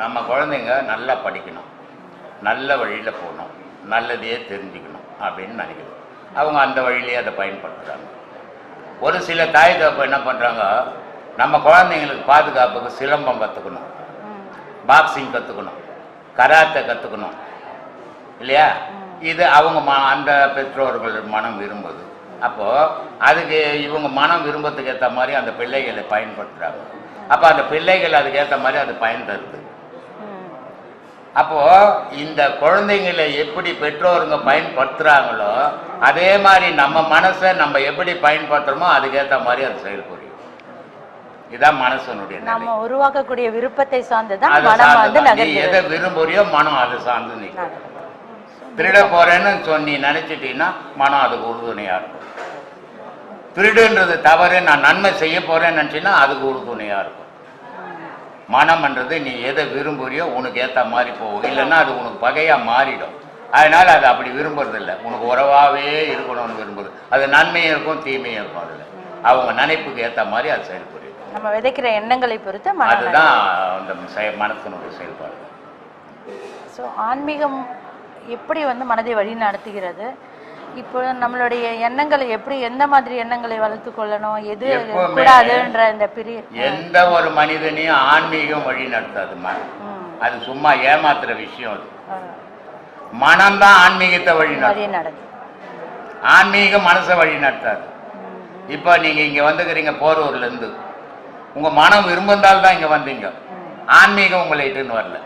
நம்ம குழந்தைங்க நல்லா படிக்கணும். நல்ல வழியில் போகணும். நல்லதையே தெரிஞ்சுக்கணும் அப்படின்னு நினைக்குது. அவங்க அந்த வழியிலேயே அதை பயன்படுத்துகிறாங்க ஒரு சில தாய் தகப்பு என்ன பண்ணுறாங்க நம்ம குழந்தைங்களுக்கு பாதுகாப்புக்கு சிலம்பம் கற்றுக்கணும் பாக்ஸிங் கற்றுக்கணும் கராத்தை கற்றுக்கணும் இல்லையா? இது அவங்க ம அந்த பெற்றோர்கள் மனம் விரும்புது. அப்போது அதுக்கு இவங்க மனம் விரும்பத்துக்கு ஏற்ற மாதிரி அந்த பிள்ளைகளை பயன்படுத்துகிறாங்க அப்போ அந்த பிள்ளைகள் அதுக்கேற்ற மாதிரி அது பயன் தருது. அப்போது இந்த குழந்தைங்களை எப்படி பெற்றோருங்க பயன்படுத்துகிறாங்களோ அதே மாதிரி நம்ம மனசை நம்ம எப்படி பயன்படுத்துகிறோமோ அதுக்கேற்ற மாதிரி அது செயல்புரியும் இதுதான் மனசனுடைய நம்ம உருவாக்கக்கூடிய விருப்பத்தை சார்ந்துதான் மனம் வந்து எதை விரும்புறியோ மனம் அதை சார்ந்து நிற்கும். திருட போறேன்னு சொல்லி நினைச்சிட்டீங்கன்னா மனம் அதுக்கு உறுதுணையா இருக்கும். திருடுன்றது தவறு நான் நன்மை செய்ய போறேன்னு நினைச்சீங்கன்னா அதுக்கு உறுதுணையா இருக்கும். மனம்ன்றது நீ எதை விரும்புறியோ உனக்கு ஏத்த மாதிரி போகும். இல்லைன்னா அது உனக்கு பகையா மாறிடும். அதனால அது அப்படி விரும்புறது இல்லை உனக்கு உறவாவே இருக்கணும்னு விரும்புது அது நன்மையும் இருக்கும் தீமையும் இருக்கும் அதுல. அவங்க நினைப்புக்கு ஏத்த மாதிரி அது செயல்புரியும் நம்ம விதைக்கிற எண்ணங்களை பொறுத்து அதுதான் அந்த மனத்தினுடைய செயல்பாடு. ஸோ ஆன்மீகம் எப்படி வந்து மனதை வழி நடத்துகிறது இப்போ நம்மளுடைய எண்ணங்களை எப்படி எந்த மாதிரி எண்ணங்களை வளர்த்து கொள்ளணும் எது கூடாதுன்ற இந்த பிரிய எந்த ஒரு மனிதனையும் ஆன்மீகம் வழி நடத்தாதுமா. அது சும்மா ஏமாத்துற விஷயம் அது. மனம்தான் ஆன்மீகத்தை வழி நடத்தும். ஆன்மீகம் மனசை வழி நடத்தாது. இப்போ நீங்க இங்க வந்துக்கிறீங்க போரூர்ல இருந்து. உங்க மனம் விரும்பினால் தான் இங்க வந்தீங்க. ஆன்மீகம் உங்களை இட்டுன்னு வரல.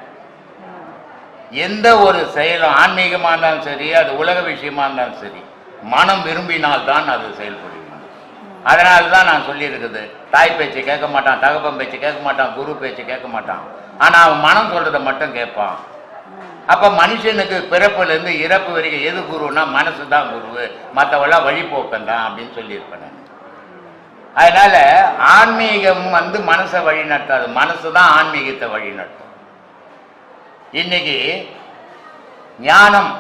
எந்த ஒரு செயலும் ஆன்மீகமாக இருந்தாலும் சரி அது உலக விஷயமா இருந்தாலும் சரி மனம் விரும்பினால்தான் அது செயல்படும் அதனால தான் நான் சொல்லியிருக்குது தாய் பேச்சு கேட்க மாட்டான் தகப்பன் பேச்சு கேட்க மாட்டான் குரு பேச்சு கேட்க மாட்டான். ஆனால் அவன் மனம் சொல்கிறத மட்டும் கேட்பான். அப்போ மனுஷனுக்கு பிறப்புலேருந்து இறப்பு வரைக்கும் எது குருன்னா மனசு தான் குரு. மற்றவெல்லாம் வழிபோக்கம் தான் அப்படின்னு சொல்லியிருப்பேன் நான். அதனால ஆன்மீகம் வந்து மனசை வழி நடத்தாது மனசு தான் ஆன்மீகத்தை வழி நடத்தும் இன்னைக்கு ஞானம்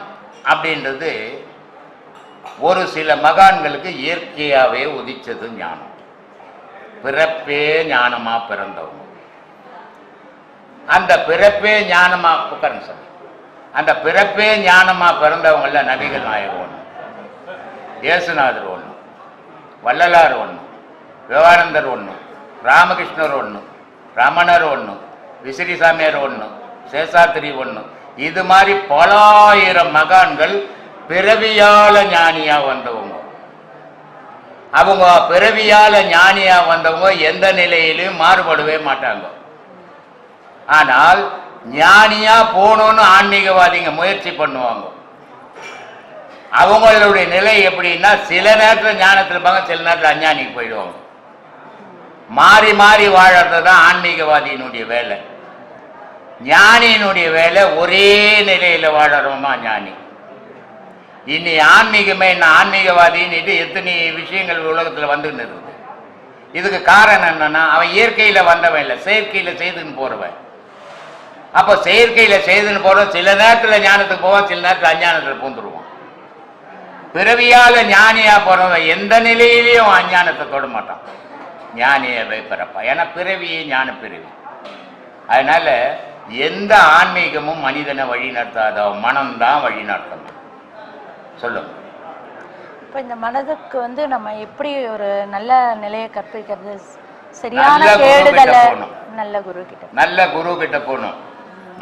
அப்படின்றது ஒரு சில மகான்களுக்கு இயற்கையாகவே உதிச்சது ஞானம். பிறப்பே ஞானமா பிறந்தவங்க. அந்த பிறப்பே ஞானமா உட்காருங்க சார் அந்த பிறப்பே ஞானமா பிறந்தவங்கள நபிகள் நாயகம் ஒன்று இயேசுநாதர் ஒன்று வள்ளலார் ஒன்று விவானந்தர் ஒன்று ராமகிருஷ்ணர் ஒன்று ரமணர் ஒன்று விசிறி சாமியார் ஒன்று சேஷாத்திரி ஒன்று இது மாதிரி பலாயிரம் மகான்கள் பிறவியால ஞானியா வந்தவங்க. அவங்க பிறவியால ஞானியா வந்தவங்க எந்த நிலையிலும் மாறுபடவே மாட்டாங்க. ஆனால் ஞானியா போகணும்னு ஆன்மீகவாதிங்க முயற்சி பண்ணுவாங்க. அவங்களுடைய நிலை எப்படின்னா சில நேரத்தில் ஞானத்தில் இருப்பாங்க சில நேரத்தில் அஞ்ஞானிக்கு போயிடுவாங்க. மாறி மாறி வாழறது தான் ஆன்மீகவாதியினுடைய வேலை. ஞானியினுடைய வேலை ஒரே நிலையில் வாழறோமா ஞானி? இனி ஆன்மீகமே என்ன? ஆன்மீகவாதின்னுட்டு எத்தனை விஷயங்கள் உலகத்தில் வந்துன்னு இருக்குது. இதுக்கு காரணம் என்னன்னா அவன் இயற்கையில் வந்தவன் இல்லை செயற்கையில் செய்துன்னு போறவன். அப்போ செயற்கையில் செய்துன்னு போகிறோம் சில நேரத்தில் ஞானத்துக்கு போவான் சில நேரத்தில் அஞ்ஞானத்தில் பூந்துருவான். பிறவியால் ஞானியாக போகிறவன் எந்த நிலையிலையும் அஞ்ஞானத்தை தொட மாட்டான். ஞானியை பிறப்பா ஏன்னா பிறவியே ஞான பிறவி அதனால எந்த ஆன்மீகமும் மனிதனை வழி நடத்தாத மனம்தான் வழி நடத்தணும். சொல்லுங்க இப்போ இந்த மனதுக்கு வந்து நம்ம எப்படி ஒரு நல்ல நிலையை கற்பிக்கிறது? சரியான நல்ல குரு கிட்ட கேடுதலை. நல்ல குரு கிட்ட. நல்ல குரு கிட்ட போகணும்.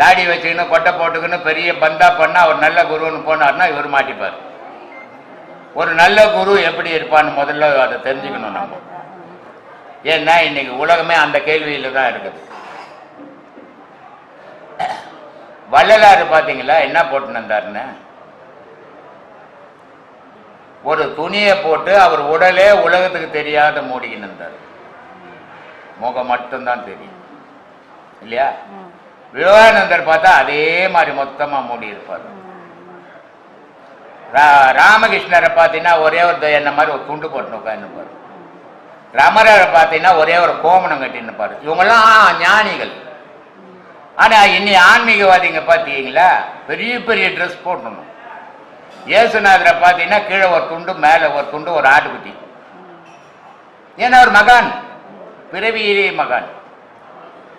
தாடி வச்சுக்கின்னு கொட்டை போட்டுக்கின்னு பெரிய பந்தா பண்ணா அவர் நல்ல குருன்னு போனார்னா இவர் மாட்டிப்பார். ஒரு நல்ல குரு எப்படி இருப்பான்னு முதல்ல அதை தெரிஞ்சுக்கணும் நம்ம. ஏன்னா இன்னைக்கு உலகமே அந்த கேள்வியில தான் இருக்குது. வள்ளலாறு பார்த்தீங்களா என்ன போட்டுன்னு வந்தாருன்னு? ஒரு துணியை போட்டு அவர் உடலே உலகத்துக்கு தெரியாத மூடிக்கின்னு இருந்தார் முகம் மட்டும்தான் தெரியும். இல்லையா? விவேகானந்தர் பார்த்தா அதே மாதிரி மொத்தமாக மூடி இருப்பார். ரா- ராமகிருஷ்ணரை பார்த்தீங்கன்னா ஒரே ஒரு த- என்ன மாதிரி ஒரு துண்டு போட்டு உட்காந்துப்பார் ரமரரை பார்த்தீங்கன்னா ஒரே ஒரு கோமணம் கட்டின்னு பாரு இவங்கெல்லாம் ஞானிகள். ஆனா இன்னி ஆன்மீகவாதிங்க பார்த்தீங்களா பெரிய பெரிய ட்ரெஸ் போட்டணும் இயேசுநாதரை பார்த்தீங்கன்னா கீழே ஒரு துண்டு மேலே ஒரு துண்டு ஒரு ஆட்டுக்குட்டி. ஏன்னா ஒரு மகான். பிறவியிலே மகான்.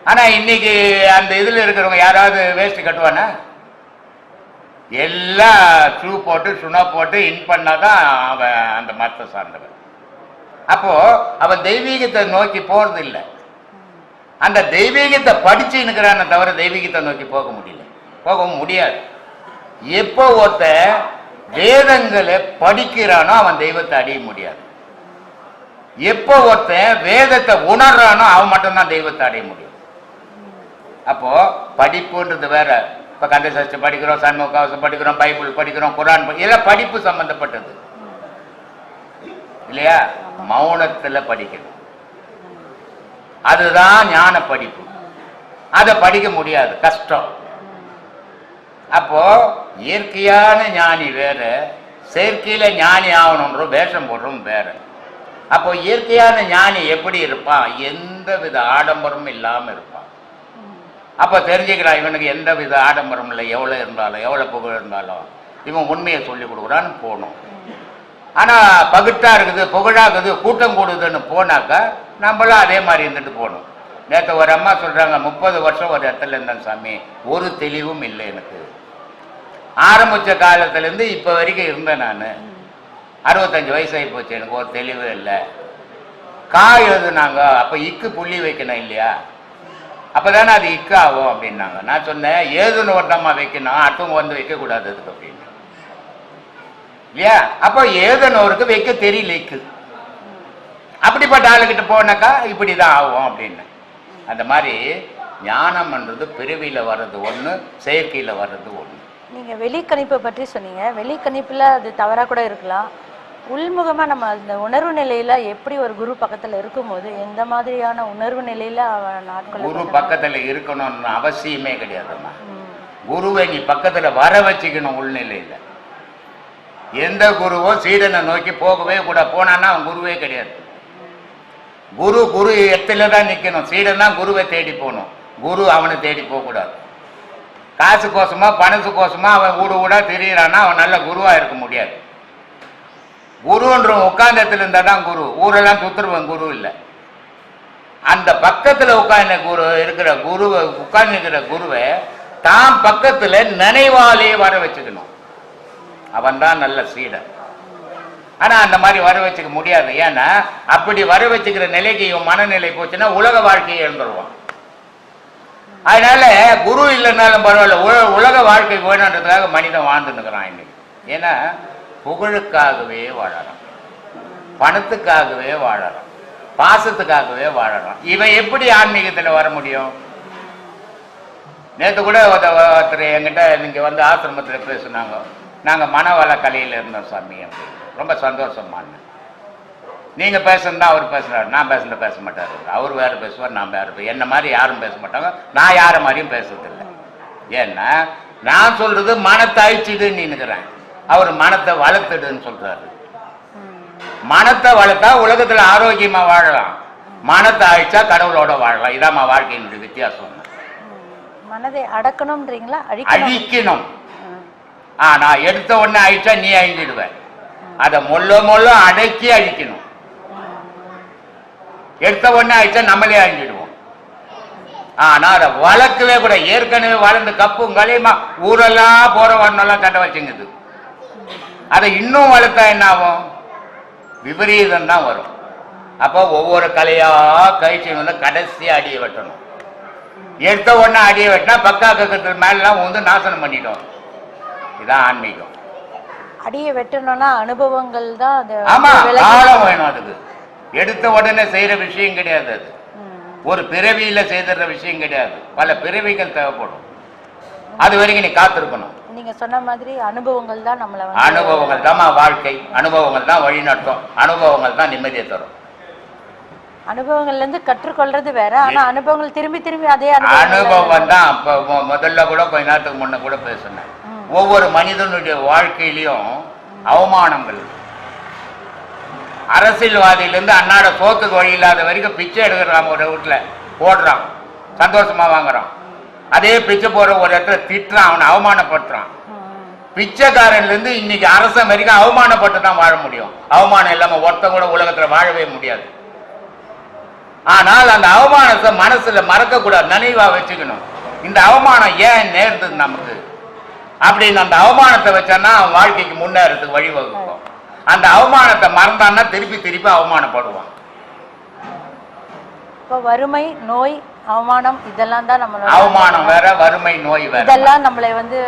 ஆனா இன்னைக்கு அந்த இதில் இருக்கிறவங்க யாராவது வேஸ்ட் கட்டுவானா? எல்லாம் ஷூ போட்டு சுனா போட்டு இன் பண்ணாதான் அவன் அந்த மதத்தை சார்ந்தவன். அப்போ அவன் தெய்வீகத்தை நோக்கி போறது இல்லை அந்த தெய்வீகத்தை படிச்சு இருக்கிறான தவிர தெய்வீகத்தை நோக்கி போக முடியல. போகவும் முடியாது. எப்போ ஒருத்த வேதங்களை படிக்கிறானோ அவன் தெய்வத்தை அடைய முடியாது. எப்போ ஒருத்தன் வேதத்தை உணர்றானோ அவன் மட்டும்தான் தெய்வத்தை அடைய முடியும். அப்போ படிப்புன்றது வேற. இப்ப கந்த சஷ்டி படிக்கிறோம் சண்முக கவசம் படிக்கிறோம் பைபிள் படிக்கிறோம் குரான் இதெல்லாம் படிப்பு சம்பந்தப்பட்டது. இல்லையா? மௌனத்துல படிக்கணும். அதுதான் ஞான படிப்பு. அதை படிக்க முடியாது கஷ்டம். அப்போ இயற்கையான ஞானி வேற செயற்கையில ஞானி ஆகணுன்ற வேஷம் போடுறோம் வேற. அப்போ இயற்கையான ஞானி எப்படி இருப்பான்? எந்த வித ஆடம்பரமும் இல்லாம இருப்பான். அப்ப தெரிஞ்சுக்கிறான் இவனுக்கு எந்த வித ஆடம்பரம் இல்லை. எவ்வளவு இருந்தாலும் எவ்வளவு புகழ் இருந்தாலும் இவன் உண்மையை சொல்லி கொடுக்குறான்னு போகணும். ஆனால் பகுட்டாக இருக்குது புகழாகுது இருக்குது கூட்டம் கூடுதுன்னு போனாக்கா நம்மளும் அதே மாதிரி இருந்துட்டு போகணும். நேற்று ஒரு அம்மா சொல்கிறாங்க முப்பது வருஷம் ஒரு இடத்துல இருந்தேன் சாமி ஒரு தெளிவும் இல்லை எனக்கு. ஆரம்பித்த காலத்துலேருந்து இப்போ வரைக்கும் இருந்தேன் நான். அறுபத்தஞ்சு வயசாகி போச்சு எனக்கு ஒரு தெளிவு இல்லை. கா எழுதுனாங்க அப்போ இக்கு புள்ளி வைக்கணும் இல்லையா? அப்போ தானே அது இக்கு ஆகும் அப்படின்னாங்க. நான் சொன்னேன் ஏதுன்னு ஒருத்தம்மா வைக்கணும் அடுத்தவங்க வந்து வைக்கக்கூடாது அதுக்கு அப்படின்னு. இல்லையா? அப்போ ஏதனோருக்கு வைக்க தெரியல இக்கு அப்படிப்பட்ட ஆளுகிட்ட போனாக்கா இப்படிதான் ஆகும் அப்படின்னு. அந்த மாதிரி ஞானம்ன்றது பிறவியில வர்றது ஒண்ணு செயற்கையில வர்றது ஒண்ணு. நீங்க வெளிக்கணிப்பை பற்றி சொன்னீங்க. வெளிக்கணிப்புல அது தவறா கூட இருக்கலாம். உள்முகமா நம்ம அந்த உணர்வு நிலையில எப்படி ஒரு குரு பக்கத்துல இருக்கும்போது எந்த மாதிரியான உணர்வு நிலையில அவன் நாட்கள் குரு பக்கத்துல இருக்கணும்னு அவசியமே கிடையாதும்மா. குருவை நீ பக்கத்துல வர வச்சுக்கணும் உள்நிலையில. எந்த குருவும் சீடனை நோக்கி போகவே கூட போனான்னா அவன் குருவே கிடையாது. குரு குரு இடத்துல தான் நிற்கணும் சீடன் தான் குருவை தேடி போகணும். குரு அவனை தேடி போகக்கூடாது. காசு கோசமா பணசு கோசமா அவன் ஊடு ஊடா திரியிறான்னா அவன் நல்ல குருவா இருக்க முடியாது. குருன்றவன் உட்கார்ந்தத்துல இருந்தா தான் குரு. ஊரெல்லாம் சுத்துருவன் குரு இல்லை. அந்த பக்கத்தில் உட்கார்ந்த குரு இருக்கிற குருவை உட்கார்ந்து இருக்கிற குருவை தான் பக்கத்தில் நினைவாலே வர வச்சுக்கணும். அவன் தான் நல்ல சீடன். ஆனால் அந்த மாதிரி வர வச்சுக்க முடியாது. ஏன்னா அப்படி வர வச்சுக்கிற நிலைக்கு இவன் மனநிலை போச்சுன்னா உலக வாழ்க்கையை இழந்துருவான். அதனால குரு இல்லைன்னாலும் பரவாயில்ல உல- உலக வாழ்க்கை வேணுன்றதுக்காக மனிதன் வாழ்ந்துன்னுக்குறான் இன்னைக்கு. ஏன்னா புகழுக்காகவே வாழறான். பணத்துக்காகவே வாழறான். பாசத்துக்காகவே வாழறான். இவன் எப்படி ஆன்மீகத்தில் வர முடியும்? நேற்று கூட ஒருத்தர் என்கிட்ட நீங்கள் வந்து ஆசிரமத்தில் பேசுனாங்க. நாங்க மனவள கலையில இருந்தோம் சாமி அப்படின்னு ரொம்ப சந்தோஷமானு நீங்க பேசுனா அவர் பேசுறாரு நான் பேசுன பேச மாட்டாரு. அவர் வேற பேசுவார் நான் வேற என்ன மாதிரி யாரும் பேச மாட்டாங்க. நான் யார மாதிரியும் பேசுறதில்லை. ஏன்னா நான் சொல்றது மனத்தை அழிச்சிடுன்னு நினைக்கிறேன். அவர் மனத்தை வளர்த்துடுன்னு சொல்றாரு. மனத்தை வளர்த்தா உலகத்துல ஆரோக்கியமா வாழலாம். மனத்தை அழிச்சா கடவுளோட வாழலாம். இதாம்மா வாழ்க்கையினுடைய வித்தியாசம். மனதை அடக்கணும்ன்றீங்களா? அழிக்கணும். அழிக்கணும் ஆனா எடுத்த உடனே அழிச்சா நீ அழிஞ்சிடுவ. அதை மொல்ல மொல்ல அடக்கி அழிக்கணும். எடுத்த உடனே அழிச்சா நம்மளே அழிஞ்சிடுவோம். ஆனா அதை வளர்க்கவே கூட ஏற்கனவே வளர்ந்து கப்பும் கலையுமா ஊரெல்லாம் போற வரணும்லாம் கட்ட வச்சுங்குது. அதை இன்னும் வளர்த்தா என்ன ஆகும்? விபரீதம் தான் வரும். அப்போ ஒவ்வொரு கலையா கழிச்சு வந்து கடைசியா அடியை வெட்டணும். எடுத்த உடனே அடியை வெட்டினா பக்கா கக்கத்தில் மேலாம் வந்து நாசனம் பண்ணிட்டோம். இதான் ஆன்மீகம். அடியை வெட்டணும்னா அனுபவங்கள் தான் அது ஆமா காலம் வேணும் அதுக்கு. எடுத்த உடனே செய்யற விஷயம் கிடையாது அது. ஒரு பிறவியில செய்துற விஷயம் கிடையாது. பல பிறவிகள் தேவைப்படும். அது வரைக்கும் நீ காத்திருக்கணும். நீங்க சொன்ன மாதிரி அனுபவங்கள் தான் நம்மளை அனுபவங்கள் தான் வாழ்க்கை. அனுபவங்கள் தான் வழிநடத்தும். அனுபவங்கள் தான் நிம்மதியை தரும். அனுபவங்கள்ல இருந்து கற்றுக்கொள்றது வேற. ஆனா அனுபவங்கள் திரும்பி திரும்பி அதே அனுபவம் தான். முதல்ல கூட கொஞ்ச நேரத்துக்கு முன்ன கூட பேசினேன். ஒவ்வொரு மனிதனுடைய வாழ்க்கையிலையும் அவமானங்கள். அரசியல்வாதியிலேருந்து அன்னாட சோத்துக்கு வழி இல்லாத வரைக்கும் பிச்சை எடுக்கிறான் ஒரு வீட்டில். போடுறான். சந்தோஷமா வாங்குறான். அதே பிச்சை போற ஒரு இடத்துல திட்டுறான். அவனை அவமானப்படுத்துறான். பிச்சைக்காரன்லேருந்து பிச்சைக்காரன்ல இருந்து இன்னைக்கு அரசன் வரைக்கும் அவமானப்பட்டு தான் வாழ முடியும். அவமானம் இல்லாம ஒருத்தன் கூட உலகத்துல வாழவே முடியாது. ஆனால் அந்த அவமானத்தை மனசுல மறக்க கூடாது நினைவா வச்சுக்கணும். இந்த அவமானம் ஏன் நேர்ந்தது நமக்கு? அப்படின்னு அந்த அவமானத்தை வச்சான்னா அவன் வாழ்க்கைக்கு முன்னேறதுக்கு வழிவகுக்கும். அந்த அவமானத்தை மறந்தான்னா திருப்பி திருப்பி அவமானப்படுவான். இப்போ வறுமை நோய் அவமானம் இதெல்லாம் தான் நம்மளோட அவமானம் வேற வறுமை நோய் வேற. இதெல்லாம் நம்மளை வந்து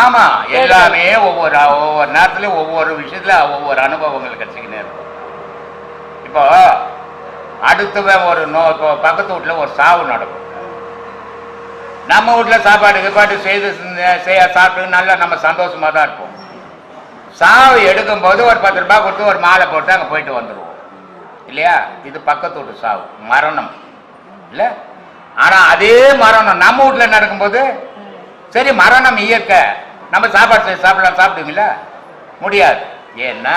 ஆமா எல்லாமே ஒவ்வொரு ஒவ்வொரு நேரத்துலயும் ஒவ்வொரு விஷயத்துல ஒவ்வொரு அனுபவங்கள் கிடைச்சிக்கினே இருக்கும். இப்போ அடுத்தவன் ஒரு நோ இப்போ பக்கத்து வீட்டுல ஒரு சாவு நடக்கும். நம்ம வீட்டில் சாப்பாடு கீப்பாடு செய்து செய்ய சாப்பிட்டு நல்லா நம்ம சந்தோஷமாக தான் இருப்போம். சாவு எடுக்கும்போது ஒரு பத்து ரூபாய் கொடுத்து ஒரு மாலை போட்டு அங்கே போயிட்டு வந்துடுவோம் இல்லையா? இது பக்கத்து வீட்டு சாவு மரணம். இல்லை? ஆனால் அதே மரணம் நம்ம வீட்டில் நடக்கும்போது சரி மரணம் இயற்கை. நம்ம சாப்பாடு செய்து சாப்பிடலாம் சாப்பிடுவீங்களா? முடியாது. ஏன்னா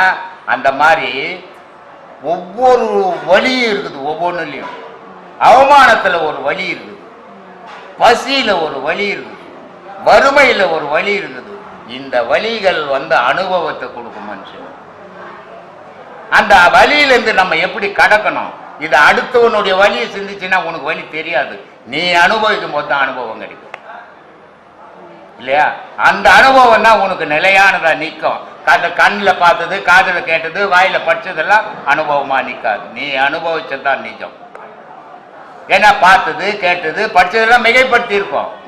அந்த மாதிரி ஒவ்வொரு வழியும் இருக்குது ஒவ்வொன்றுலையும் அவமானத்தில் ஒரு வழி இருக்குது. பசியில் ஒரு வழி இருக்குது வறுமையில் ஒரு வழி இருக்குது இந்த வழிகள் வந்து அனுபவத்தை கொடுக்கும் மனுஷன். அந்த வழியிலேருந்து நம்ம எப்படி கடக்கணும்? இது அடுத்தவனுடைய வழியை சிந்திச்சுன்னா உனக்கு வழி தெரியாது. நீ அனுபவிக்கும் போது தான் அனுபவம் கிடைக்கும். இல்லையா? அந்த அனுபவம் தான் உனக்கு நிலையானதாக நிற்கும். கதை கண்ணில் பார்த்தது காதில் கேட்டது வாயில் படித்ததெல்லாம் அனுபவமாக நிற்காது. நீ அனுபவிச்சது தான் நிஜம். ஏன்னா பார்த்தது கேட்டது படிச்சதெல்லாம் மிகைப்படுத்தி இருக்கும்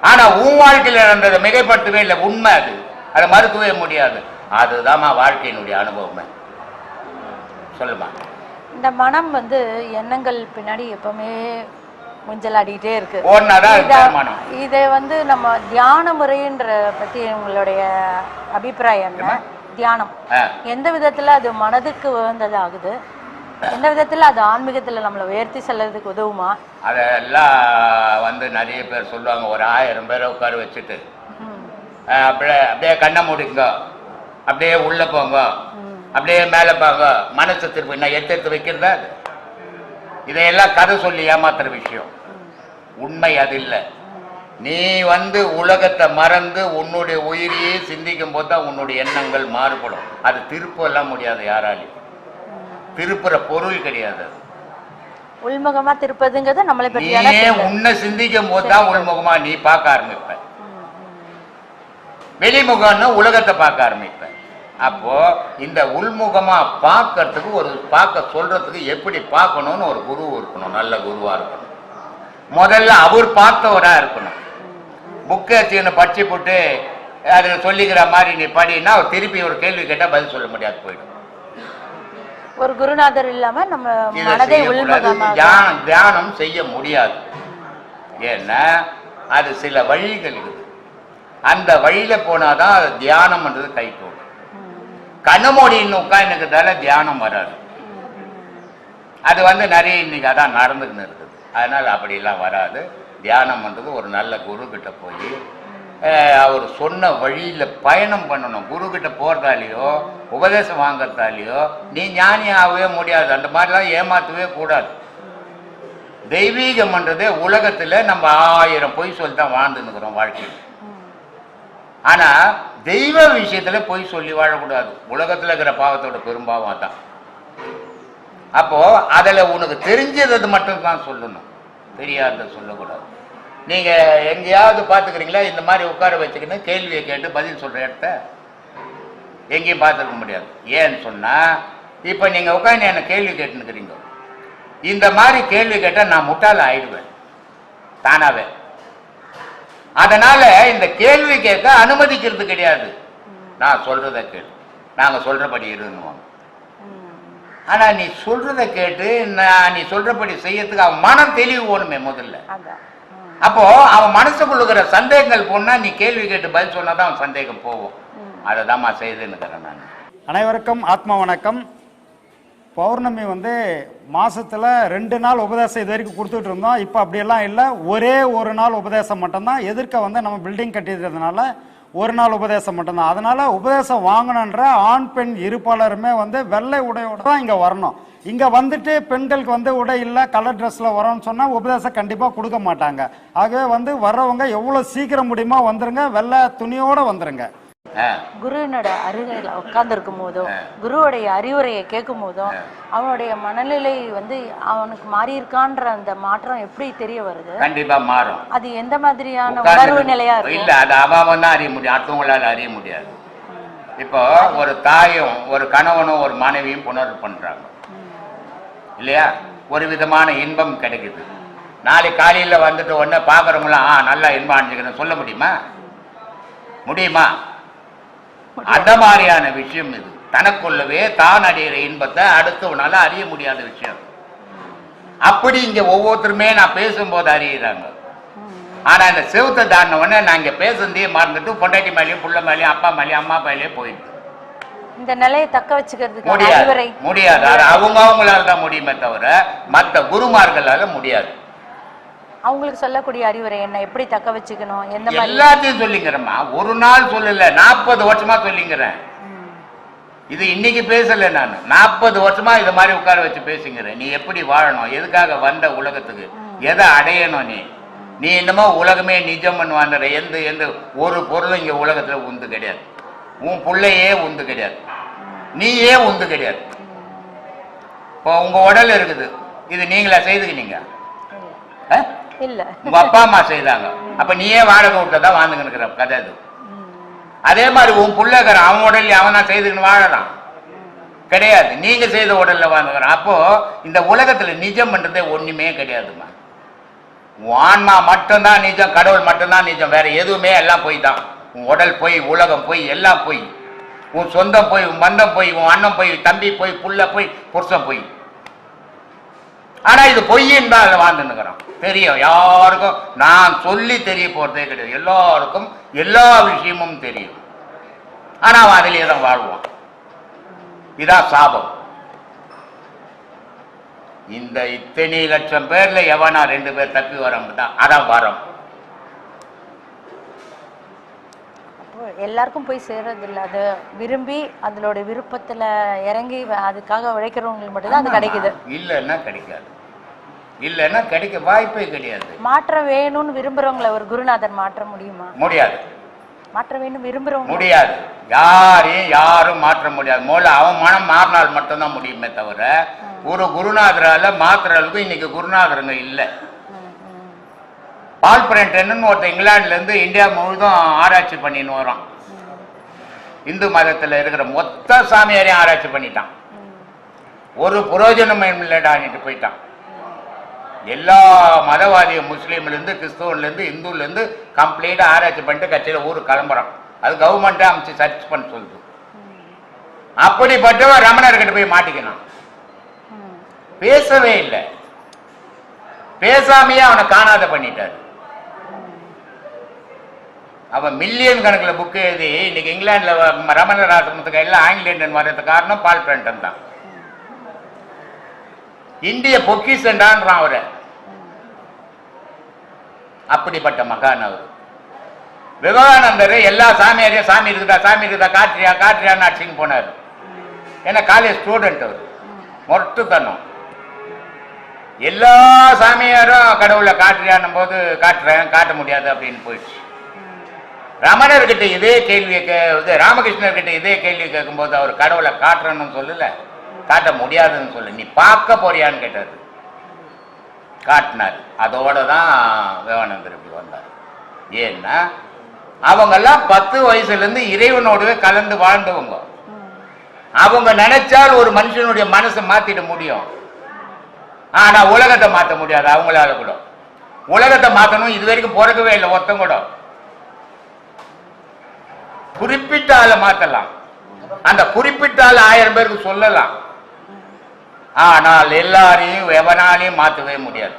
ஆனா உன் வாழ்க்கையில் நடந்ததை மிகைப்படுத்தவே இல்லை. உண்மை அது. அதை மறுக்கவே முடியாது. அதுதாம்மா வாழ்க்கையினுடைய அனுபவமே. சொல்லுமா இந்த மனம் வந்து எண்ணங்கள் பின்னாடி எப்பவுமே முஞ்சல் ஆடிக்கிட்டே இருக்கு இத- வந்து நம்ம தியான முறைன்ற பத்தி உங்களுடைய அபிப்பிராயம் என்ன? தியானம். எந்த விதத்துல அது மனதுக்கு உகந்தது ஆகுது எந்த விதத்துல அது ஆன்மீகத்துல நம்மளை உயர்த்தி செல்றதுக்கு உதவுமா? அதெல்லாம் வந்து நிறைய பேர் சொல்லுவாங்க ஒரு ஆயிரம் பேரை உட்கார வச்சுட்டு. அப்படியே அப்படியே கண்ணை மூடிங்க அப்படியே உள்ள போங்க. அப்படியே மேலே போங்க. மனசு திருப்பி நான் எடுத்து எடுத்து வைக்கிறதா அது? இதையெல்லாம் கதை சொல்லி ஏமாத்துற விஷயம். உண்மை அது இல்லை. நீ வந்து உலகத்தை மறந்து உன்னுடைய உயிரையே சிந்திக்கும் போது தான் உன்னுடைய எண்ணங்கள் மாறுபடும். அது திருப்பெல்லாம் முடியாது யாராலையும். திருப்புற பொருள் கிடையாது. உள்முகமா திருப்பதுங்கிறது நம்மளை பற்றியான நீயே. உன்னை சிந்திக்கும் போது தான் உள்முகமா நீ பார்க்க ஆரம்பிப்ப. வெளிமுகம்னா உலகத்தை பார்க்க ஆரம்பிப்ப. அப்போ இந்த உள்முகமா பார்க்கறதுக்கு ஒரு பார்க்க சொல்றதுக்கு எப்படி பார்க்கணும்னு ஒரு குரு இருக்கணும் நல்ல குருவா இருக்கணும். முதல்ல அவர் பார்த்தவரா இருக்கணும். புக்கை வச்சுன்னு படிச்சு போட்டு அதில் சொல்லிக்கிற மாதிரி நீ படின்னா அவர் திருப்பி ஒரு கேள்வி கேட்டால் பதில் சொல்ல முடியாது போயிடும். ஒரு குருநாதர் இல்லாம நம்ம மனதை தியானம் தியானம் செய்ய முடியாது. ஏன்னா அது சில வழிகள் இருக்குது அந்த வழியில போனாதான் அது தியானம்ன்றது கை கூடும். கண்ணு மூடின்னு உட்காந்துக்கிறதால தியானம் வராது. அது வந்து நிறைய இன்னைக்கு அதான் நடந்துக்கின்னு இருக்குது. அதனால் அப்படிலாம் வராது. தியானம்ன்றது ஒரு நல்ல குரு கிட்ட போய் அவர் சொன்ன வழியில் பயணம் பண்ணணும். குரு கிட்ட போகிறதாலேயோ உபதேசம் வாங்குறதாலேயோ நீ ஞானி ஆகவே முடியாது. அந்த மாதிரிலாம் ஏமாற்றவே கூடாது. தெய்வீகம்ன்றதே உலகத்தில் நம்ம ஆயிரம் பொய் சொல்லி தான் வாழ்ந்துன்னுக்குறோம் வாழ்க்கையில். ஆனால் தெய்வ விஷயத்தில் பொய் சொல்லி வாழக்கூடாது. உலகத்தில் இருக்கிற பாவத்தோட பெரும்பாவம் தான் அப்போது அதில் உனக்கு தெரிஞ்சது மட்டும் தான் சொல்லணும். தெரியாத சொல்லக்கூடாது. நீங்க எங்கேயாவது பார்த்துக்கிறீங்களா? இந்த மாதிரி உட்கார வச்சுக்கின்னு கேள்வியை கேட்டு பதில் சொல்ற இடத்த எங்கேயும் பார்த்துருக்க முடியாது. ஏன்னு சொன்னா இப்ப நீங்க உட்காந்து என்ன கேள்வி கேட்டுனுக்கிறீங்க இந்த மாதிரி கேள்வி கேட்டால் நான் முட்டாள ஆயிடுவேன். தானாவே. அதனால இந்த கேள்வி கேட்க அனுமதிக்கிறது கிடையாது. நான் சொல்றத கேட்டு நாங்க சொல்றபடி இருந்துவோம் ஆனால் ஆனா நீ சொல்றத கேட்டு நான் நீ சொல்றபடி செய்யறதுக்கு அவன் மனம் தெளிவு போகணுமே முதல்ல. அப்போ அவன் மனசுக்குள்ள இருக்கிற சந்தேகங்கள் போனா நீ கேள்வி கேட்டு பதில் சொன்னாதான் அவன் சந்தேகம் போகும். அதை தான்மா செய்துன்னுக்கிறேன் நான். அனைவருக்கும் ஆத்ம வணக்கம். பௌர்ணமி வந்து மாசத்துல ரெண்டு நாள் உபதேசம் இது வரைக்கும் கொடுத்துட்டு இருந்தோம். இப்போ அப்படியெல்லாம் இல்லை. ஒரே ஒரு நாள் உபதேசம் மட்டும்தான். எதிர்க்க வந்து நம்ம பில்டிங் கட்டியிருக்கிறதுனால ஒரு நாள் உபதேசம் மட்டும்தான். அதனால உபதேசம் வாங்கணுன்ற ஆண் பெண் இருப்பாளருமே வந்து வெள்ளை உடையோட தான் இங்கே வரணும். இங்கே வந்துட்டு பெண்களுக்கு வந்து உடை இல்லை கலர் ட்ரெஸ்ஸில் வரோம்னு சொன்னால் உபதேசம் கண்டிப்பாக கொடுக்க மாட்டாங்க. ஆகவே வந்து வர்றவங்க எவ்வளோ சீக்கிரம் முடியுமோ வந்துருங்க வெள்ளை துணியோடு வந்துருங்க. குருவினோட அருகில் உட்கார்ந்துருக்கும் போதும். குருவுடைய அறிவுரையை கேட்கும் போதும் அவனுடைய மனநிலை வந்து அவனுக்கு மாறி இருக்கான்ற அந்த மாற்றம் எப்படி தெரிய வருது? கண்டிப்பா மாறும். அது எந்த மாதிரியான உணர்வு நிலையா இருக்கும்? இல்ல அது அவன் தான் அறிய முடியும் அடுத்தவங்களால அறிய முடியாது. இப்போ ஒரு தாயும் ஒரு கணவனும் ஒரு மனைவியும் புணர்வு பண்றாங்க. இல்லையா? ஒரு விதமான இன்பம் கிடைக்குது. நாளைக்கு காலையில வந்துட்டு உடனே பாக்குறவங்களாம் ஆ நல்லா இன்பம் அணிஞ்சுக்கணும் சொல்ல முடியுமா? முடியுமா? அந்த மாதிரியான விஷயம் இது. தனக்குள்ளவே தான் அடையிற இன்பத்தை அடுத்தவனால அறிய முடியாத விஷயம். அப்படி இங்க ஒவ்வொருத்தருமே நான் பேசும்போது அறியுறாங்க. ஆனா இந்த செவுத்த தாண்டின உடனே நான் இங்க பேசுனதே மறந்துட்டு பொண்டாட்டி மேலேயும் புள்ள மேலேயும் அப்பா மேலேயும் அம்மா மேலேயும் போயிடுது. இந்த நிலையை தக்க வச்சுக்கிறதுக்கு முடியாது. முடியாது. அவங்க அவங்களால தான் முடியுமே தவிர மற்ற குருமார்களால முடியாது. அவங்களுக்கு சொல்லக்கூடிய அறிவுரை என்ன? எப்படி தக்க வச்சுக்கணும்? எந்த மாதிரி எல்லாத்தையும் சொல்லிங்கிறேம்மா ஒரு நாள் சொல்லல நாற்பது வருஷமா சொல்லிங்கிறேன். இது இன்னைக்கு பேசல நான். நாற்பது வருஷமா இது மாதிரி உட்கார வச்சு பேசுங்கிறேன் நீ எப்படி வாழணும்? எதுக்காக வந்த உலகத்துக்கு? எதை அடையணும் நீ? நீ என்னமோ உலகமே நிஜம்னு வந்துடுற எந்த எந்த ஒரு பொருளும் இங்க உலகத்துல உந்து கிடையாது. உன் புள்ளையே உந்து கிடையாது. நீயே உந்து கிடையாது. இப்போ உங்க உடல் இருக்குது. இது நீங்களா செய்துக்கினீங்க? ஆ? இல்ல. உங்க அப்பா அம்மா செய்தாங்க. அப்ப நீயே வாடகை விட்டதா வாழ்ந்துக்கிற கதை அது. அதே மாதிரி உன் பிள்ளைக்கிற அவன் உடல்ல அவனா செய்துக்கின்னு வாழலாம் கிடையாது. நீங்க செய்த உடல்ல வாழ்ந்துக்கிறான் அப்போ இந்த உலகத்துல நிஜம்ன்றதே ஒண்ணுமே கிடையாதுமா உன் ஆன்மா மட்டும்தான் நிஜம் கடவுள் மட்டும்தான் நிஜம். வேற எதுவுமே எல்லாம் போய் தான். உன் உடல் போய் உலகம் போய் எல்லாம் போய். உன் சொந்தம் போய் உன் மந்தம் போய் உன் அண்ணன் போய் தம்பி போய் புள்ள போய் புருஷன் போய். ஆனா இது பொய்யின் தான் அதில் தெரியும். யாருக்கும் நான் சொல்லி தெரிய போறதே கிடையாது. எல்லாருக்கும் எல்லா விஷயமும் தெரியும். ஆனா அவன் அதிலேயே தான் வாழ்வான். இதான் சாபம். இந்த இத்தனை லட்சம் பேர்ல எவனா ரெண்டு பேர் தப்பி வரம் தான்? அதான் வரம் அப்போ எல்லாருக்கும் போய் சேர்றது இல்ல அது விரும்பி அதனோட விருப்பத்துல இறங்கி அதுக்காக உழைக்கிறவங்களுக்கு மட்டும்தான் அது கிடைக்குது. இல்லைன்னா கிடைக்காது. இல்லைன்னா கிடைக்க வாய்ப்பே கிடையாது. மாற்றம் வேணும்னு விரும்புறவங்கள ஒரு குருநாதர் மாற்ற முடியுமா? முடியாது. மாற்ற வேணும் விரும்புறவங்க? முடியாது. யாரையும் யாரும் மாற்ற முடியாது. முதல்ல அவன் மனம் மாறினால் மட்டும்தான் முடியுமே தவிர ஒரு குருநாதரால மாத்துற அளவுக்கு இன்னைக்கு குருநாதருங்க இல்லை. பால் பிரண்டன்னு ஒருத்தன் இங்கிலாந்துல இருந்து இந்தியா முழுதும் ஆராய்ச்சி பண்ணின்னு வரான். இந்து மதத்தில் இருக்கிற மொத்த சாமியாரையும் ஆராய்ச்சி பண்ணிட்டான். ஒரு புரோஜனமும் இல்லடான்ட்டு போயிட்டான். எல்லா மதவாதியும் முஸ்லீம்லேருந்து கிறிஸ்துவன்லேருந்து இந்துலேருந்து கம்ப்ளீட்டாக ஆராய்ச்சி பண்ணிட்டு கட்சியில் ஊருக்கு கிளம்புறான். அது கவர்மெண்ட்டே அமைச்சு சர்ச் பண்ண சொல்லுது. அப்படிப்பட்டவன் ரமணர்கிட்ட போய் மாட்டிக்கணும் பேசவே இல்லை. பேசாமையே அவனை காணாத பண்ணிட்டாரு. அவன் மில்லியன் கணக்கில் புக்கு எழுதி இன்னைக்கு இங்கிலாந்தில் ரமண ரமணர் ஆசிரமத்துக்கு எல்லாம் ஆங்கிலேயன் வர்றதுக்கு காரணம் பால் பிரண்டன் தான். இந்திய பொக்கிசண்டான்றான் அவரு. அப்படிப்பட்ட மகான் அவர். விவேகானந்தர் எல்லா சாமியாரையும் சாமி இருக்குதா சாமி இருக்குதா காற்றியா காற்றியான்னு அடிச்சுன்னு போனார். ஏன்னா காலேஜ் ஸ்டூடெண்ட் அவர். மொட்டுத்தனம். எல்லா சாமியாரும் கடவுளை காட்டுறியான்னும் போது காட்டுறேன் காட்ட முடியாது அப்படின்னு போயிடுச்சு. ரமணர்கிட்ட இதே கேள்வியை கே இது ராமகிருஷ்ணர்கிட்ட இதே கேள்வி கேட்கும்போது அவர் கடவுளை காட்டுறன்னு சொல்லல. காட்ட முடியாதுன்னு சொல்லு. நீ பார்க்க போறியான்னு கேட்டாரு. காட்டினார். அதோட தான் விவேகானந்தர் இப்படி வந்தார். ஏன்னா அவங்கெல்லாம் பத்து வயசுலேருந்து இறைவனோடவே கலந்து வாழ்ந்தவங்க. அவங்க நினைச்சால் ஒரு மனுஷனுடைய மனசை மாத்திட முடியும். ஆனா உலகத்தை மாற்ற முடியாது. அவங்களால கூட. உலகத்தை மாற்றணும் இது வரைக்கும் பிறக்கவே இல்லை. ஒருத்தன் கூட. குறிப்பிட்ட ஆளை மாத்தலாம். அந்த குறிப்பிட்ட ஆள் ஆயிரம் பேருக்கு சொல்லலாம். ஆனால் எல்லாரையும் எவனாலையும் மாற்றவே முடியாது.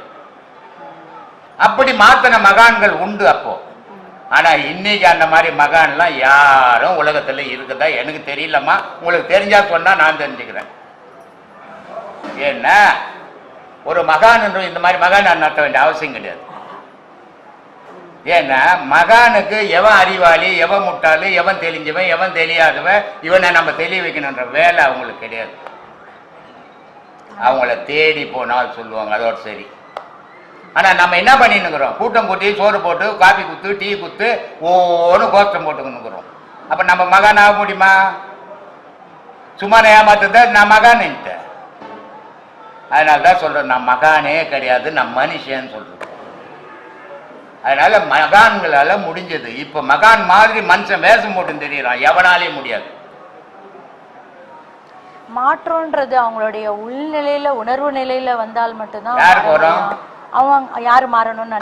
அப்படி மாத்தின மகான்கள் உண்டு அப்போ. ஆனா இன்னைக்கு அந்த மாதிரி மகான்லாம் யாரும் உலகத்துல இருக்குதா எனக்கு தெரியலம்மா. உங்களுக்கு தெரிஞ்சா சொன்னா நான் தெரிஞ்சுக்கிறேன். என்ன? ஒரு மகான் என்று இந்த மாதிரி மகான் நான் நடத்த வேண்டிய அவசியம் கிடையாது. ஏன்னா மகானுக்கு எவன் அறிவாளி எவன் முட்டாளு எவன் தெளிஞ்சவன் எவன் தெரியாதவன் இவனை நம்ம தெளிய வைக்கணுன்ற வேலை அவங்களுக்கு கிடையாது. அவங்கள தேடி போனால் சொல்லுவாங்க அதோட சரி. ஆனால் நம்ம என்ன பண்ணின்னுக்குறோம் கூட்டம் கூட்டி சோறு போட்டு காபி குத்து டீ குத்து ஒவ்வொன்று கோஷ்டம் போட்டுக்கணுங்கிறோம் அப்போ நம்ம மகான் ஆக முடியுமா? சும்மா ஏமாத்துத நான் மகான்ட்டேன் அதனால தான் சொல்கிறேன் நான் மகானே கிடையாது நான் மனுஷன் சொல்கிறேன் அதனால மகான்களால முடிஞ்சது. இப்ப மகான் மாதிரி மனுஷன் வேஷம் போட்டு தெரியறான். எவனாலையும் முடியாது. மாற்றம்ன்றது அவங்களுடைய உள்நிலையில உணர்வு நிலையில வந்தால் மட்டும்தான் யாருக்கு வரும்? அவங்க யாரு மாறணும்னு.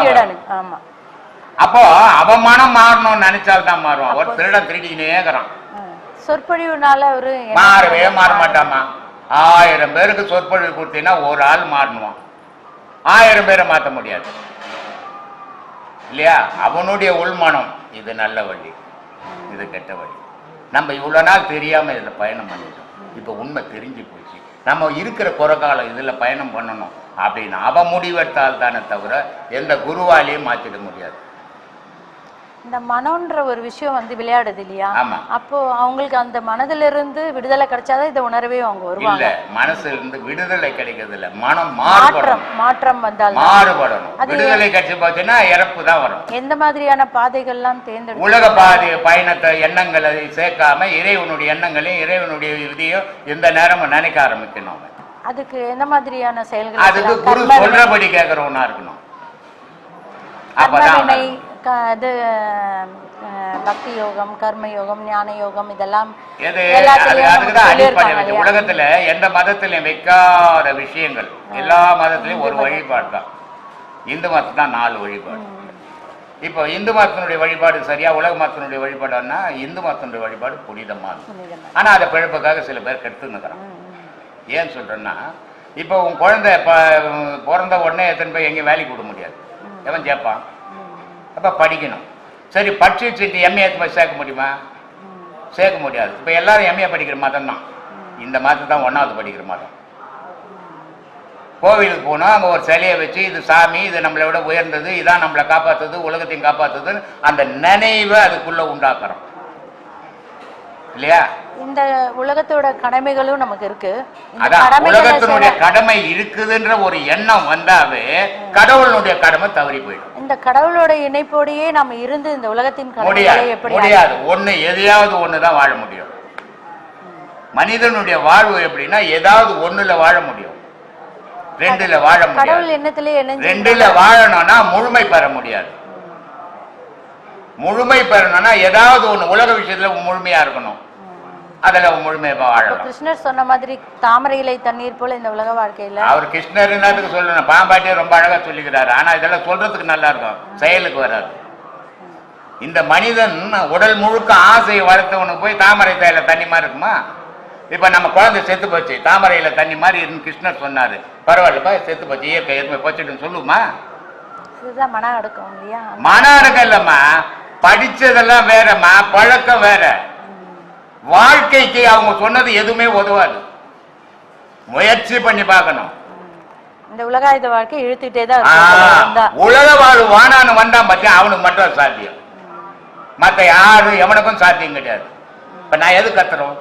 சீடனுக்கு ஆமா. அப்போ அவன் மனம் மாறணும்னு நினைச்சால்தான் மாறுவான். ஒரு திருடன் திருடிக்கினே இருக்கிறான். ஆ. சொற்பொழிவுனால அவரு மாறவே மாற மாட்டாமா ஆயிரம் பேருக்கு சொற்பொழிவு கொடுத்தீங்கன்னா ஒரு ஆள் மாறணுவான் ஆயிரம் பேரை மாற்ற முடியாது. இல்லையா? அவனுடைய உள்மனம் இது நல்ல வழி. இது கெட்ட வழி. நம்ம இவ்வளோ நாள் தெரியாமல் இதில் பயணம் பண்ணிட்டோம். இப்போ உண்மை தெரிஞ்சு போச்சு. நம்ம இருக்கிற குறைக்காலம் இதில் பயணம் பண்ணணும் அப்படின்னு அவன் முடிவெடுத்தால் தானே தவிர எந்த குருவாலையும் மாற்றிட முடியாது. இந்த மனம்ன்ற ஒரு விஷயம் வந்து விளையாடுது இல்லையா. அப்போ அவங்களுக்கு அந்த மனதிலிருந்து விடுதலை கிடைச்சாதான் இதை உணரவே அவங்க வருவாங்க. மனசுல இருந்து விடுதலை கிடைக்கிறது இல்ல மனம் மாற்றம் மாற்றம் வந்தால் மாறுபடணும். விடுதலை கிடைச்சு போச்சுன்னா இறப்பு தான் வரும். எந்த மாதிரியான பாதைகள்லாம் தேர்ந்தெடுத்து உலக பாதி பயணத்தை எண்ணங்களை சேர்க்காம இறைவனுடைய எண்ணங்களையும் இறைவனுடைய இதையும் எந்த நேரமும் நினைக்க ஆரம்பிக்கணும். அதுக்கு எந்த மாதிரியான செயல்கள் அதுக்கு? குரு சொல்றபடி கேட்கறவனா இருக்கணும். அப்பதான் க- இது பக்தி யோகம் கர்ம யோகம் ஞான யோகம் இதெல்லாம் எல்லாத்துலயும்? உலகத்துல எந்த மதத்திலையும் வைக்காத விஷயங்கள். எல்லா மதத்திலையும் ஒரு வழிபாடு தான். இந்து மதம் தான் நாலு வழிபாடு. இப்போ இந்து மதத்தினுடைய வழிபாடு சரியா உலக மதத்தினுடைய வழிபாடுன்னா இந்து மதத்தினுடைய வழிபாடு புனிதமானது புனிதமா. ஆனா அதை பிழப்புக்காக சில பேர் கெடுத்துன்னுக்குறான் ஏன் சொல்றேன்னா இப்போ உன் குழந்தை ப பிறந்த உடனே எத்தனை போய் எங்கேயும் வேலைக்கு விட முடியாது. எவன் கேட்பான்? அப்போ படிக்கணும். சரி படிச்சு வச்சுட்டு எம்ஏ எடுத்து போய் சேர்க்க முடியுமா? சேர்க்க முடியாது. இப்போ எல்லாரும் எம்ஏ படிக்கிற மதம் தான். இந்த மாதம் தான் ஒன்றாவது படிக்கிற மதம். கோவிலுக்கு போனால் அங்கே ஒரு சிலையை வச்சு இது சாமி இது நம்மளை விட உயர்ந்தது இதான் நம்மளை காப்பாற்றுது உலகத்தையும் காப்பாற்றுதுன்னு அந்த நினைவை அதுக்குள்ளே உண்டாக்குறோம். இல்லையா? இந்த உலகத்தோட கடமைகளும் நமக்கு இருக்கு. அதான் உலகத்தினுடைய கடமை இருக்குதுன்ற ஒரு எண்ணம் வந்தாவே கடவுளுடைய கடமை தவறி போயிடும். இந்த கடவுளோட இணைப்போடையே நம்ம இருந்து இந்த உலகத்தின் கடமைகளை எப்படி முடியாது. ஒண்ணு எதையாவது ஒண்ணு தான் வாழ முடியும். மனிதனுடைய வாழ்வு எப்படின்னா ஏதாவது ஒண்ணுல வாழ முடியும். ரெண்டுல வாழ கடவுள் எண்ணத்திலே ரெண்டுல வாழணும்னா முழுமை பெற முடியாது. முழுமை பெறணும்னா ஏதாவது ஒண்ணு உலக விஷயத்துல முழுமையா இருக்கணும். அதுல இப்ப வாழலாம் கிருஷ்ணர் சொன்ன மாதிரி தாமரை இலை தண்ணீர் போல இந்த உலக வாழ்க்கையில அவர் கிருஷ்ணர்ன்றதுக்கு சொல்லணும்? பாம்பாட்டியே ரொம்ப அழகா சொல்லிக்கிறாரு. ஆனா இதெல்லாம் சொல்றதுக்கு நல்லா இருக்கும். செயலுக்கு வராது. இந்த மனிதன் உடல் முழுக்க ஆசையை வளர்த்தவனுக்கு போய் தாமரை தையில தண்ணி மாதிரி இருக்குமா? இப்ப நம்ம குழந்தை செத்து போச்சு. தாமரையில தண்ணி மாதிரி இருந்து கிருஷ்ணர் சொன்னாரு. பரவாயில்லப்பா செத்து போச்சு. இயற்கை எதுவுமே போச்சுன்னு சொல்லுமா? மன அடக்கம் இல்லையா? மன அடக்கம் இல்லம்மா. படிச்சதெல்லாம் வேறம்மா. பழக்கம் வேற. வாழ்க்கைக்கு அவங்க சொன்னது எதுவுமே உதவாது. முயற்சி பண்ணி பார்க்கணும். இந்த உலகாயுத வாழ்க்கை இழுத்துட்டே தான். உலக வாழ் வானான்னு வந்தான் பத்தியா அவனுக்கு மட்டும் சாத்தியம். மத்த யாரும் எவனுக்கும் சாத்தியம் கிடையாது. இப்ப நான் எது கத்துறோம்?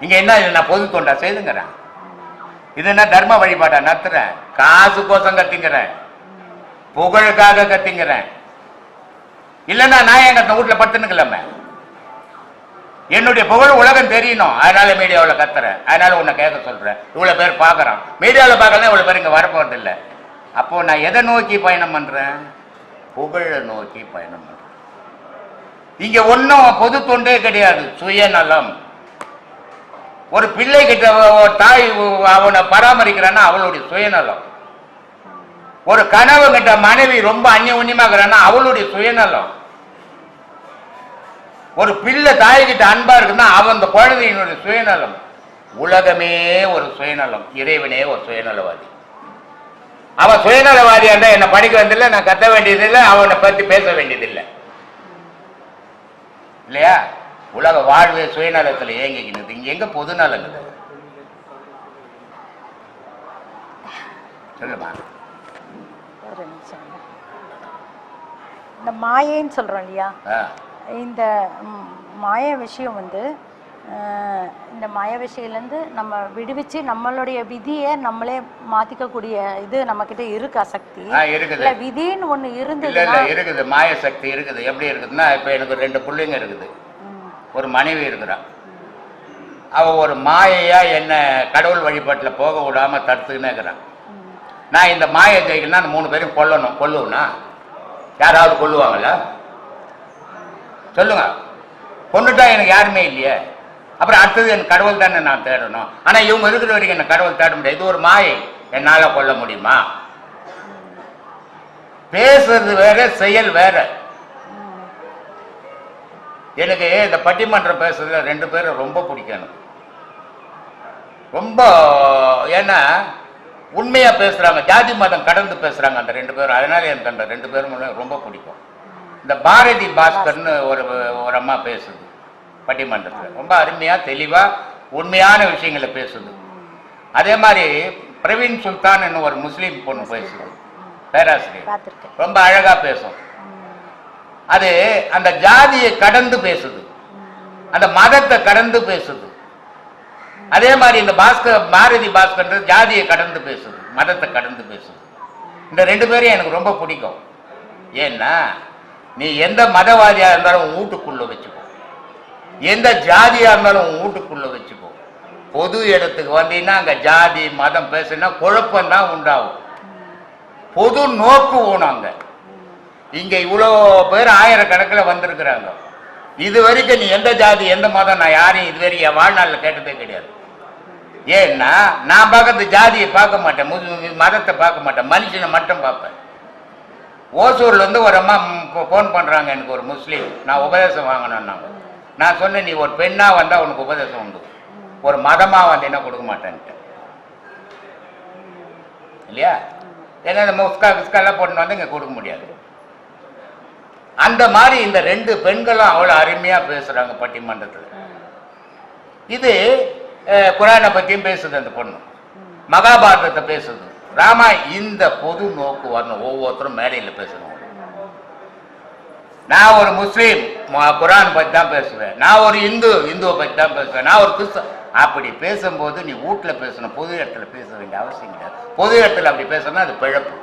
இங்க என்ன நான் பொது தொண்டா? செய்துங்கிறேன். இது என்ன தர்ம வழிபாடா நடத்துறேன். காசு கோசம் கத்திங்கிறேன். புகழுக்காக கத்திங்கிறேன். இல்லைன்னா நான் எங்க வீட்டுல படுத்துனுக்கலாமே என்னுடைய புகழ் உலகம் தெரியணும். அதனால மீடியாவில் கத்துறேன். அதனால உன்னை கேட்க சொல்றேன். இவ்வளவு பேர் பார்க்கறான். மீடியாவில் பார்க்கலாம் இவ்வளவு பேர் இங்க வரப்போறது இல்லை அப்போ நான் எதை நோக்கி பயணம் பண்றேன்? புகழை நோக்கி பயணம் பண்றேன். இங்க ஒன்றும் பொது தொண்டே கிடையாது. சுயநலம். ஒரு பிள்ளை கிட்ட ஒரு தாய் அவனை பராமரிக்கிறான்னா அவளுடைய சுயநலம். ஒரு கனவு கிட்ட மனைவி ரொம்ப அந்நிய அந்நியமாக்குறான்னா அவளுடைய சுயநலம். ஒரு பிள்ளை தாய்கிட்ட அன்பா இருக்குன்னா அவன் அந்த குழந்தையினுடைய சுயநலம். உலகமே ஒரு சுயநலம். இறைவனே ஒரு சுயநலவாதி. அவன் சுயநலவாதியா இருந்தா என்ன படிக்க வேண்டியதில்லை நான் கத்த வேண்டியதில்லை அவனை பத்தி பேச வேண்டியதில்லை. இல்லையா? உலக வாழ்வே சுயநலத்துல ஏங்கிக்கினது இங்க எங்க பொதுநலங்குது சொல்லுமா? இந்த மாயைன்னு சொல்றோம் இல்லையா? இந்த மாய விஷயம் வந்து இந்த மாய விஷயிலேருந்து நம்ம விடுவிச்சு நம்மளுடைய விதியை நம்மளே மாத்திக்கக்கூடிய இது நம்ம கிட்ட இருக்கா சக்தி? இல்ல விதின்னு இல்ல இருந்ததுன்னா இல்ல இருக்குது. மாய சக்தி இருக்குது. எப்படி இருக்குதுன்னா இப்ப எனக்கு ரெண்டு பிள்ளைங்க இருக்குது. ஒரு மனைவி இருக்கிறா. அவ ஒரு மாயையா என்ன கடவுள் வழிபாட்டுல போக விடாம தடுத்துக்கினே இருக்கிறான். நான் இந்த மாயை ஜெயிக்கணும்னா மூணு பேரும் கொல்லணும். கொல்லுவனா யாராவது கொல்லுவாங்களா? சொல்லுங்க. கொண்டுட்டா எனக்கு யாருமே இல்லையே. அப்புறம் அடுத்தது என் கடவுள் தானே நான் தேடணும். ஆனால் இவங்க இருக்கிற வரைக்கும் என்ன கடவுள் தேட முடியாது. இது ஒரு மாயை. என்னால் கொல்ல முடியுமா? பேசுறது வேற செயல் வேற. எனக்கு இந்த பட்டிமன்றம் பேசுறதுல ரெண்டு பேரும் ரொம்ப பிடிக்கும் ரொம்ப ஏன்னா உண்மையா பேசுறாங்க. ஜாதி மதம் கடந்து பேசுறாங்க அந்த ரெண்டு பேரும். அதனால எனக்கு அந்த ரெண்டு பேரும் ரொம்ப பிடிக்கும். இந்த பாரதி பாஸ்கர்னு ஒரு ஒரு அம்மா பேசுது பட்டிமன்றத்தில். ரொம்ப அருமையா தெளிவா உண்மையான விஷயங்களை பேசுது. அதே மாதிரி பிரவீன் சுல்தான் ஒரு முஸ்லீம் பொண்ணு பேசுது பேராசிரியர். ரொம்ப அழகா பேசும். அது அந்த ஜாதியை கடந்து பேசுது. அந்த மதத்தை கடந்து பேசுது. அதே மாதிரி இந்த பாஸ்கர் பாரதி பாஸ்கர் ஜாதியை கடந்து பேசுது மதத்தை கடந்து பேசுது. இந்த ரெண்டு பேரையும் எனக்கு ரொம்ப பிடிக்கும். ஏன்னா நீ எந்த மதவாதியா இருந்தாலும் உன் வீட்டுக்குள்ள வச்சுக்கோ. எந்த ஜாதியா இருந்தாலும் உன் வீட்டுக்குள்ள வச்சுக்கோ. பொது இடத்துக்கு வந்தீங்கன்னா அங்க ஜாதி மதம் பேசுனா குழப்பம் தான் உண்டாகும். பொது நோக்கு ஊனாங்க இங்க இவ்வளோ பேர் ஆயிரக்கணக்கில் வந்திருக்கிறாங்க. இது வரைக்கும் நீ எந்த ஜாதி எந்த மதம் நான் யாரையும் இது வரைக்கும் என் வாழ்நாளில் கேட்டதே கிடையாது. ஏன்னா நான் பார்க்கறது ஜாதியை பார்க்க மாட்டேன் முது- மதத்தை பார்க்க மாட்டேன் மனுஷனை மட்டும் பார்ப்பேன். ஓசூர்லேருந்து ஒரு அம்மா ஃபோன் பண்ணுறாங்க எனக்கு ஒரு முஸ்லீம். நான் உபதேசம் வாங்கணும்னாங்க நான் சொன்னேன் நீ ஒரு பெண்ணாக வந்தால் உனக்கு உபதேசம் உண்டு. ஒரு மதமாக வந்தீங்கன்னா கொடுக்க மாட்டேன்ட்டு. இல்லையா? ஏன்னா இந்த முஸ்கா கிஸ்காலாம் போட்டு வந்து இங்கே கொடுக்க முடியாது. அந்த மாதிரி இந்த ரெண்டு பெண்களும் அவ்வளோ அருமையாக பேசுகிறாங்க பட்டிமன்றத்தில். இது குரானை பற்றியும் பேசுது அந்த பொண்ணு. மகாபாரதத்தை பேசுது. ராமா இந்த பொது நோக்கு வரணும் ஒவ்வொருத்தரும் மேடையில் பேசணும். நான் ஒரு முஸ்லீம் குரான் பற்றி தான் பேசுவேன். நான் ஒரு இந்து இந்துவை பற்றி தான் பேசுவேன். நான் ஒரு கிறிஸ்தவ அப்படி பேசும்போது நீ வீட்டில் பேசணும் பொது இடத்துல பேச வேண்டிய அவசியம் கிடையாது பொது இடத்துல அப்படி பேசணும்னா அது பிழப்பு.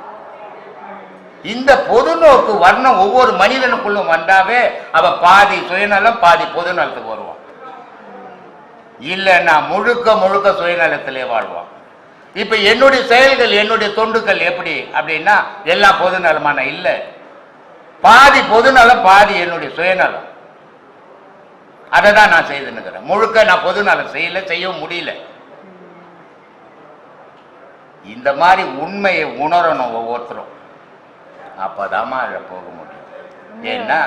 இந்த பொது நோக்கு வர்ணம் ஒவ்வொரு மனிதனுக்குள்ளும் வந்தாவே அவன் பாதி சுயநலம் பாதி பொது நலத்துக்கு வருவான். இல்லைன்னா முழுக்க முழுக்க சுயநலத்திலே வாழ்வான். இப்ப என்னுடைய செயல்கள் என்னுடைய தொண்டுகள் எப்படி அப்படின்னா எல்லாம் பொது நலமான இல்லை. பாதி பொதுநலம் பாதி என்னுடைய சுயநலம். அதை தான் நான் செய்துன்னுக்கிறேன் முழுக்க நான் பொதுநலம் செய்யல செய்யவும் முடியல. இந்த மாதிரி உண்மையை உணரணும் ஒவ்வொருத்தரும். அப்பதாம்மா அதில் போக முடியும். ஏன்னா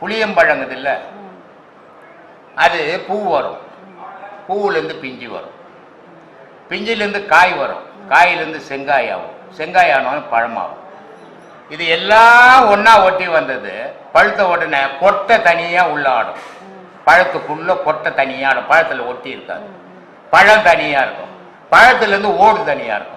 புளியம்பழங்குது இல்ல அது பூ வரும். பூவுலேருந்து பிஞ்சு வரும். பிஞ்சிலேருந்து காய் வரும். காயிலேருந்து செங்காய் ஆகும். செங்காய் ஆனவன் பழமாகும். இது எல்லாம் ஒன்றா ஒட்டி வந்தது. பழுத்த உடனே கொட்டை தனியாக உள்ள ஆடும் பழத்துக்குள்ளே கொட்டை தனியாக ஆடும். பழத்தில் ஒட்டி இருக்காது. பழம் தனியாக இருக்கும். பழத்துலேருந்து ஓடு தனியாக இருக்கும்.